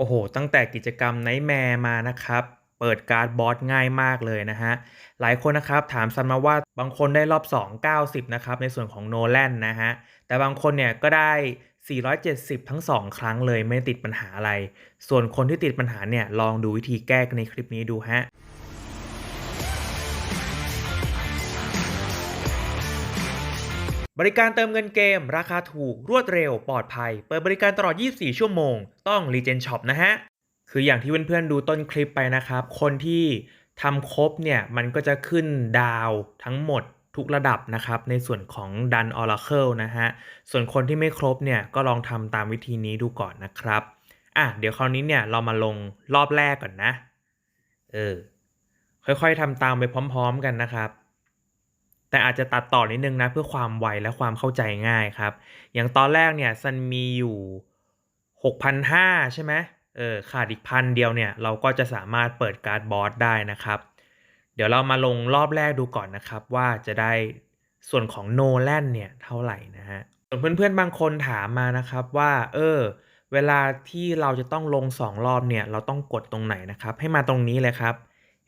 โอ้โห ตั้งแต่กิจกรรมไนท์แมร์มานะครับ เปิดการ์ดบอสง่ายมากเลยนะฮะ หลายคนนะครับถามซันมาว่าบางคนได้รอบ 2 90 นะครับ ในส่วนของโนแลนนะฮะ แต่บางคนเนี่ยก็ได้ 470 ทั้ง 2 ครั้งเลยไม่ติดปัญหาอะไร ส่วนคนที่ติดปัญหาเนี่ยลองดูวิธีแก้ในคลิปนี้ดูฮะ บริการเติมเงินเกม ราคาถูกรวดเร็วปลอดภัย เปิดบริการตลอด 24 ชั่วโมง ต้อง Legend Shop นะฮะ คืออย่างที่เพื่อนๆดูต้นคลิปไปนะครับ คนที่ทำครบเนี่ยมันก็จะขึ้นดาวทั้งหมดทุกระดับนะครับ ในส่วนของดัน Oracle นะฮะ ส่วนคนที่ไม่ครบเนี่ยก็ลองทำตามวิธีนี้ดูก่อนนะครับอะเดี๋ยวคราวนี้เนี่ยเรามาลงรอบแรกก่อนนะ เออ ค่อยๆทำตามไปพร้อม ๆ กันนะครับ แต่อาจจะตัดต่อนิดนึงนะเพื่อความไวและความเข้าใจง่ายครับ อย่างตอนแรกเนี่ยซันมีอยู่ 6,500 ใช่ไหมเออขาดอีกพันเดียวเนี่ยเราก็จะสามารถเปิดการ์ดบอสได้นะครับ เดี๋ยวเรามาลงรอบแรกดูก่อนนะครับว่าจะได้ส่วนของโนแลนเนี่ยเท่าไหร่นะฮะส่วนเพื่อนๆบางคนถามมานะครับว่าเออเวลาที่เราจะต้องลง 2 รอบเนี่ยเราต้องกดตรงไหนนะครับ ให้มาตรงนี้เลยครับ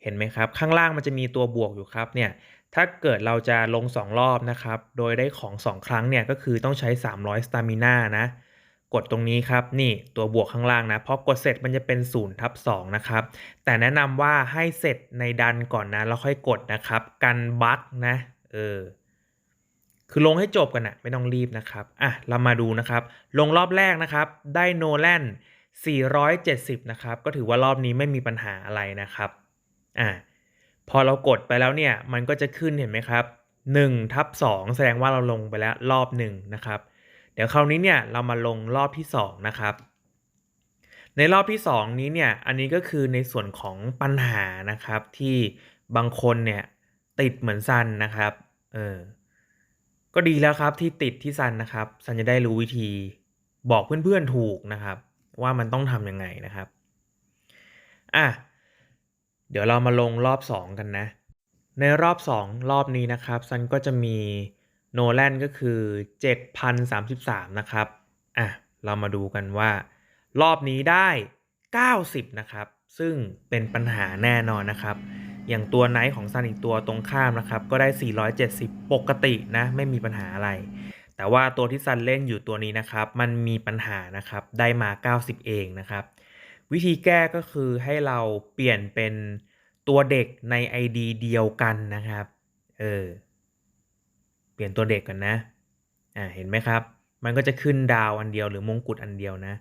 เห็นไหมครับ ข้างล่างมันจะมีตัวบวกอยู่ครับเนี่ย ถ้าเกิดเราจะลง 2 รอบนะครับ โดยได้ของ 2 ครั้งเนี่ยก็คือต้องใช้ 300 stamina นะ กดตรงนี้ครับนี่ตัวบวกข้างล่างนะพอกดเสร็จมันจะเป็น0ทับ2นะครับ แต่แนะนำว่าให้เสร็จในดันก่อนนะแล้วค่อยกดนะครับ กันบั๊กนะเออคือลงให้จบกันนะไม่ต้องรีบนะครับอะเรามาดูนะครับ ลงรอบแรกนะครับ ได้โนแลน470 นะครับ ก็ถือว่ารอบนี้ไม่มีปัญหาอะไรนะครับอะ พอเรากดไปแล้วเนี่ยมันก็จะขึ้นเห็นไหมครับ1ทับ2แสดงว่าเราลงไปแล้วรอบ1นะครับเดี๋ยวคราวนี้เนี่ยเรามาลงรอบที่ 2 นะครับ ในรอบที่ 2 นี้เนี่ยอันนี้ก็คือในส่วนของปัญหานะครับที่บางคนเนี่ยติดเหมือนซันนะครับเออก็ดีแล้วครับที่ติดที่ซันนะครับซันจะได้รู้วิธีบอกเพื่อนๆถูกนะครับ ว่ามันต้องทำยังไงนะครับอะ เดี๋ยวเรามาลงรอบ 2 กันนะ ในรอบ 2 รอบนี้นะครับซันก็จะมีโนแลนก็คือ 7,033 นะครับ อะ เรามาดูกันว่า รอบนี้ได้ 90 นะครับ ซึ่งเป็นปัญหาแน่นอนนะครับ อย่างตัวไนท์ของซันอีกตัวตรงข้ามนะครับ ก็ได้ 470 ปกตินะ ไม่มีปัญหาอะไร แต่ว่าตัวที่ซันเล่นอยู่ตัวนี้นะครับ มันมีปัญหานะครับ ได้มา 90 เองนะครับ วิธีแก้ก็คือให้เราเปลี่ยนเป็นตัวเด็กใน ID เดียวกันนะครับ เออ เปลี่ยนตัวเด็กกันนะ อ่า เห็นไหมครับ มันก็จะขึ้นดาวอันเดียวหรือมงกุฎอันเดียวนะ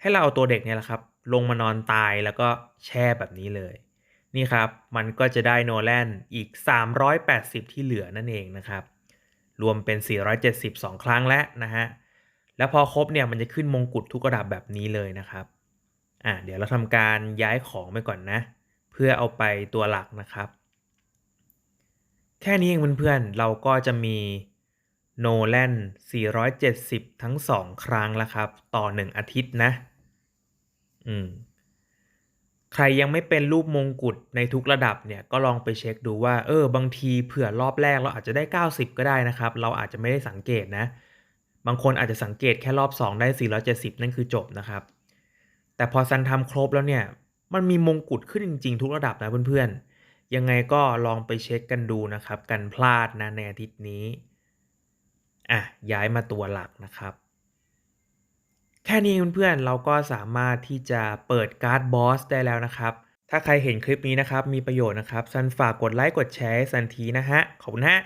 ให้เราเอาตัวเด็กเนี่ยแหละครับ ลงมานอนตายแล้วก็แช่แบบนี้เลย นี่ครับ มันก็จะได้โนแลนอีก 380 ที่เหลือนั่นเองนะครับ รวมเป็น 472 ครั้งแล้วนะฮะ แล้วพอครบเนี่ยมันจะขึ้นมงกุฎทุกระดับแบบนี้เลยนะครับ อ่าเดี๋ยวเราทำการย้ายของไปก่อนนะ เพื่อเอาไปตัวหลักนะครับ แค่นี้เองเพื่อนๆ เราก็จะมีโนแลน470 ทั้ง 2 ครั้งแล้วครับ ต่อ 1 อาทิตย์นะ อืมใครยังไม่เป็นรูปมงกุฎในทุกระดับเนี่ยก็ลองไปเช็คดูว่าเออบางทีเผื่อรอบแรกเราอาจจะได้ 90 ก็ได้นะครับ เราอาจจะไม่ได้สังเกตนะ บางคนอาจจะสังเกตแค่รอบ 2 ได้ 470 นั่นคือจบนะครับ แต่พอซันทำครบแล้วเนี่ย มันมีมงกุฎขึ้นจริง ๆ ทุกระดับนะเพื่อนๆ ยังไงก็ลองไปเช็คกันดูนะครับ กันพลาดนะในอาทิตย์นี้ อะ ย้ายมาตัวหลักนะครับ แค่นี้เพื่อนๆ เราก็สามารถที่จะเปิดการ์ดบอสได้แล้วนะครับ ถ้าใครเห็นคลิปนี้นะครับ มีประโยชน์นะครับ ซันฝากกดไลค์กดแชร์ซันทีนะฮะ ขอบคุณฮะ